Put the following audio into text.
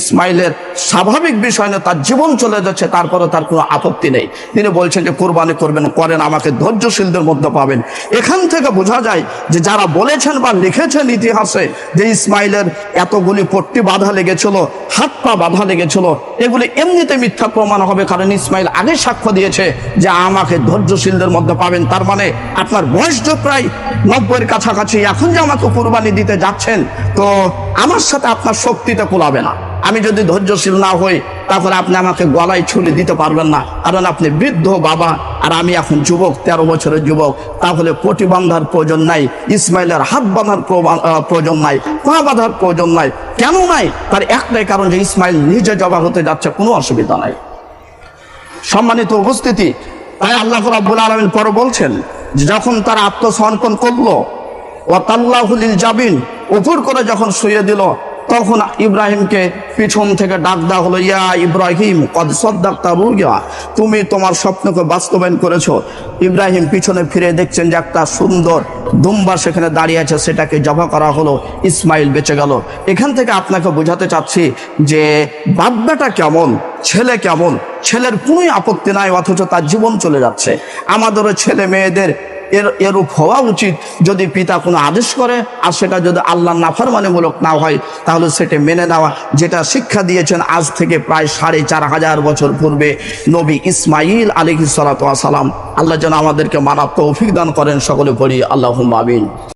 ইসমাইলের স্বাভাবিক বিষয় না, তার জীবন চলে যাচ্ছে তারপরে তার কোনো আপত্তি নেই। তিনি বলছেন যে, কোরবানি করবেন, করেন, আমাকে ধৈর্যশীলদের মধ্যে পাবেন। এখান থেকে বোঝা যায় যে, যারা বলেছেন বা লিখেছেন ইতিহাসে যে ইসমাইলের এতগুলি পট্টি বাধা লেগেছিল, হাত পা বাধা লেগেছিল, এগুলি এমনিতে মিথ্যা প্রমাণ হবে, কারণ ইসমাইল আগে সাক্ষ্য দিয়েছে যে, আমাকে ধৈর্যশীলদের মধ্যে পাবেন। তার মানে আপনার বয়স তো প্রায় নব্বইয়ের কাছাকাছি, এখন যে আমাকে কোরবানি দিতে যাচ্ছেন, তো আমার সাথে আপনার শক্তিটা কুলাবে না। আমি যদি ধৈর্যশীল না হই, তারপরে আপনি আমাকে গলায় ছুরি দিতে পারবেন না। কারণ আপনি বৃদ্ধ বাবা, আর আমি এখন যুবক, তেরো বছরের যুবক। তাহলে পটি বাঁধার প্রয়োজন নাই, ইসমাইলের হাত বাঁধার প্রয়োজন নাই, পা বাঁধার প্রয়োজন নাই। কেন নাই? তার একটাই কারণ যে ইসমাইল নিজে জবা হতে যাচ্ছে, কোনো অসুবিধা নাই। সম্মানিত উপস্থিতি, তাই আল্লাহ রাব্বুল আলমিন পরে বলছেন, যখন তারা আত্মসমর্পণ করল ও তাল্লাহুলিল জাবিন উপর করে যখন শুয়ে দিল তখন ইব্রাহিমকে পিছন থেকে ডাক দেওয়া হলো, ইয়া ইব্রাহিম তুমি তোমার স্বপ্নকে বাস্তবায়ন করেছ। ইব্রাহিম পিছনে ফিরে দেখছেন যে একটা সুন্দর দুম্বা সেখানে দাঁড়িয়ে আছে, সেটাকে জবা করা হলো, ইসমাইল বেঁচে গেল। এখান থেকে আপনাকে বোঝাতে চাচ্ছি যে বাব্যাটা কেমন, ছেলে কেমন? ছেলের কোনোই আপত্তি নাই, অথচ তার জীবন চলে যাচ্ছে। আমাদেরও ছেলে মেয়েদের এর, এরূপ হওয়া উচিত যদি পিতা কোনো আদেশ করে আর সেটা যদি আল্লাহ নাফরমানিমূলক না হয়, তাহলে সেটা মেনে নেওয়া। যেটা শিক্ষা দিয়েছেন আজ থেকে প্রায় সাড়ে চার হাজার বছর পূর্বে নবী ইসমাইল আলী সালাম। আল্লাহ যেন আমাদেরকে মারাত্মক অভিজ্ঞান করেন সকলে পড়ি আল্লাহ আমিন।